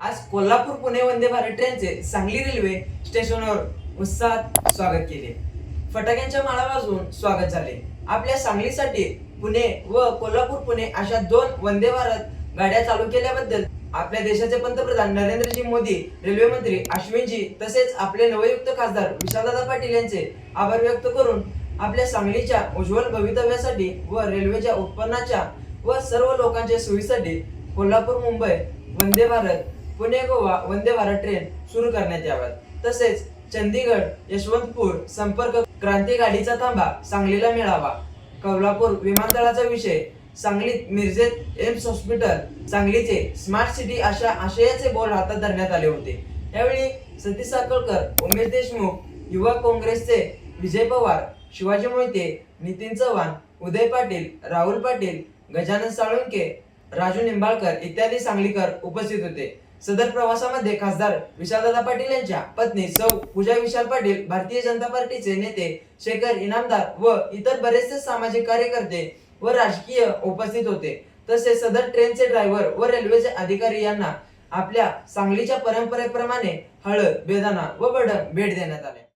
आज कोल्हापूर पुणे वंदे भारत ट्रेनचे सांगली रेल्वे स्टेशनवर उत्साहात स्वागत केले. फटाक्यांच्या माळा वाजवून स्वागत झाले. आपल्या सांगलीसाठी पुणे व कोल्हापूर पुणे अशा दोन वंदे भारत गाड्या चालू केल्याबद्दल आपल्या देशाचे पंतप्रधान नरेंद्रजी मोदी रेल्वे मंत्री अश्विनजी तसेच आपले नवयुक्त खासदार विशालदादा पाटील यांचे आभार व्यक्त करून आपल्या सांगलीच्या उज्ज्वल भवितव्यासाठी व रेल्वेच्या उत्पन्नाच्या व सर्व लोकांच्या सोयीसाठी कोल्हापूर मुंबई वंदे भारत पुणे गोवा वंदे भारत ट्रेन सुरू करण्यात याव्यात. तसेच चंदीगड यशवंतपूर संपर्क क्रांती गाडीचा थांबा सांगलीला मिळावा. कोल्हापूर विमानतळाचा विषय सांगलीत मिरजेत एम्स हॉस्पिटल सांगलीचे स्मार्ट सिटी अशा आशयाचे बोर्ड हातात धरण्यात आले होते. यावेळी सतीश साखळकर उमेश देशमुख युवा काँग्रेसचे विजय पवार शिवाजी मोहिते नितीन चव्हाण उदय पाटील राहुल पाटील गजानन साळुंके राजू निंबाळकर इत्यादी सांगलीकर उपस्थित होते. सदर प्रवासामध्ये खासदार विशालदादा पाटील यांच्या पत्नी सौ पूजा विशाल पाटील भारतीय जनता पार्टीचे नेते शेखर इनामदार व इतर बरेचसे सामाजिक कार्यकर्ते व राजकीय उपस्थित होते. तसेच सदर ट्रेनचे ड्रायव्हर व रेल्वेचे अधिकारी यांना आपल्या सांगलीच्या परंपरेप्रमाणे हळद बेदाना व बडण भेट देण्यात आले.